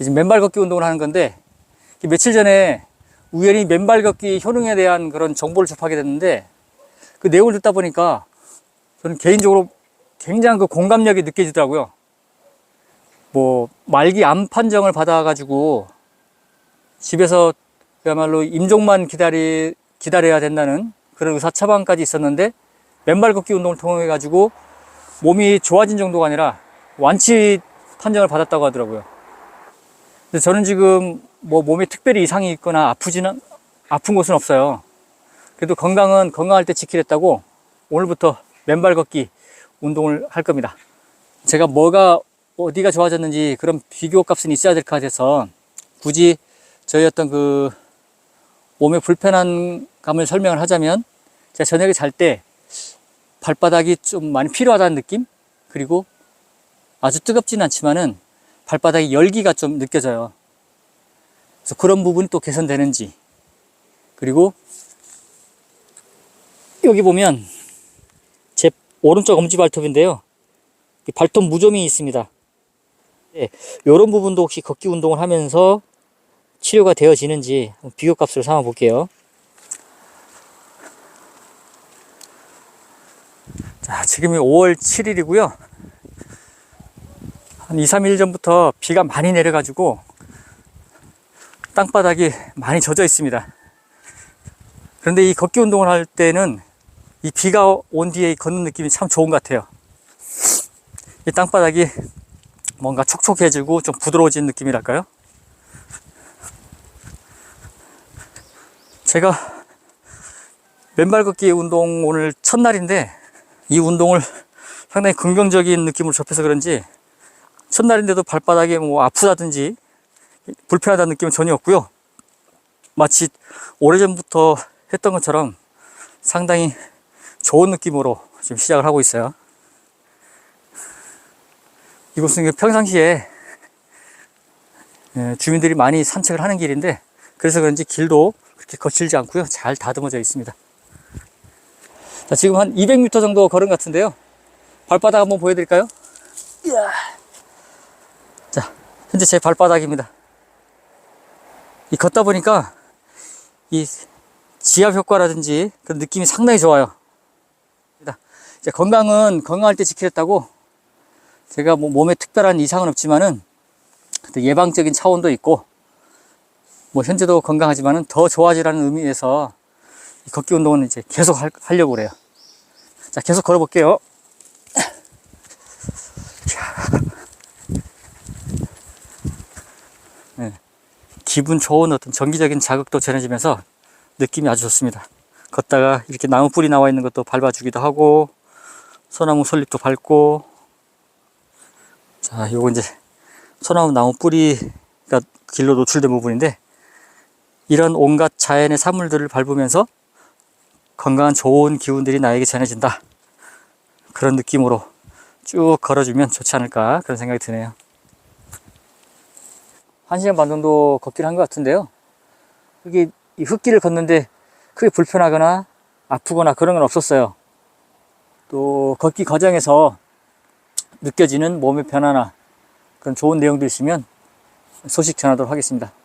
이제 맨발 걷기 운동을 하는 건데 이 며칠 전에 우연히 맨발 걷기 효능에 대한 그런 정보를 접하게 됐는데 그 내용을 듣다 보니까 저는 개인적으로 굉장히 그 공감력이 느껴지더라고요. 뭐 말기 암 판정을 받아가지고 집에서 그야말로 임종만 기다리 기다려야 된다는 그런 의사 처방까지 있었는데 맨발 걷기 운동을 통해 가지고 몸이 좋아진 정도가 아니라 완치 판정을 받았다고 하더라고요. 근데 저는 지금 뭐 몸에 특별히 이상이 있거나 아프지는 아픈 곳은 없어요. 그래도 건강은 건강할 때 지키겠다고 오늘부터 맨발 걷기 운동을 할 겁니다. 제가 뭐가 어디가 좋아졌는지 그런 비교 값은 있어야 될 것 같아서 굳이 저희 어떤 그 몸의 불편한 감을 설명을 하자면 제가 저녁에 잘 때 발바닥이 좀 많이 필요하다는 느낌 그리고 아주 뜨겁진 않지만은 발바닥에 열기가 좀 느껴져요. 그래서 그런 부분이 또 개선되는지 그리고 여기 보면 제 오른쪽 엄지 발톱인데요. 이 발톱 무좀이 있습니다. 네, 이런 부분도 혹시 걷기 운동을 하면서 치료가 되어지는지 비교 값으로 삼아 볼게요. 자, 지금이 5월 7일이고요. 한 2, 3일 전부터 비가 많이 내려가지고 땅바닥이 많이 젖어 있습니다. 그런데 이 걷기 운동을 할 때는 이 비가 온 뒤에 걷는 느낌이 참 좋은 것 같아요. 이 땅바닥이 뭔가 촉촉해지고 좀 부드러워진 느낌이랄까요? 제가 맨발 걷기 운동 오늘 첫날인데 이 운동을 상당히 긍정적인 느낌으로 접해서 그런지 첫날인데도 발바닥에 뭐 아프다든지 불편하다는 느낌은 전혀 없고요. 마치 오래전부터 했던 것처럼 상당히 좋은 느낌으로 지금 시작을 하고 있어요. 이곳은 평상시에 예, 주민들이 많이 산책을 하는 길인데 그래서 그런지 길도 그렇게 거칠지 않고요. 잘 다듬어져 있습니다. 자, 지금 한 200m 정도 걸은 것 같은데요. 발바닥 한번 보여드릴까요? 이야. 자, 현재 제 발바닥입니다. 이 걷다 보니까 이 지압 효과라든지 그런 느낌이 상당히 좋아요. 이제 건강은 건강할 때 지키겠다고 제가 뭐 몸에 특별한 이상은 없지만은 또 예방적인 차원도 있고 뭐 현재도 건강하지만은 더 좋아지라는 의미에서 이 걷기 운동은 이제 계속 할, 하려고 그래요. 자, 계속 걸어 볼게요. 기분 좋은 어떤 정기적인 자극도 전해지면서 느낌이 아주 좋습니다. 걷다가 이렇게 나무 뿌리 나와 있는 것도 밟아주기도 하고 소나무 솔잎도 밟고. 자 요거 이제 소나무 나무 뿌리가 길로 노출된 부분인데 이런 온갖 자연의 산물들을 밟으면서 건강한 좋은 기운들이 나에게 전해진다. 그런 느낌으로 쭉 걸어주면 좋지 않을까 그런 생각이 드네요 한 시간 반 정도 걷기를 한 것 같은데요 여기 이 흙길을 걷는데 크게 불편하거나 아프거나 그런 건 없었어요 또 걷기 과정에서 느껴지는 몸의 변화나 그런 좋은 내용도 있으면 소식 전하도록 하겠습니다. 컷!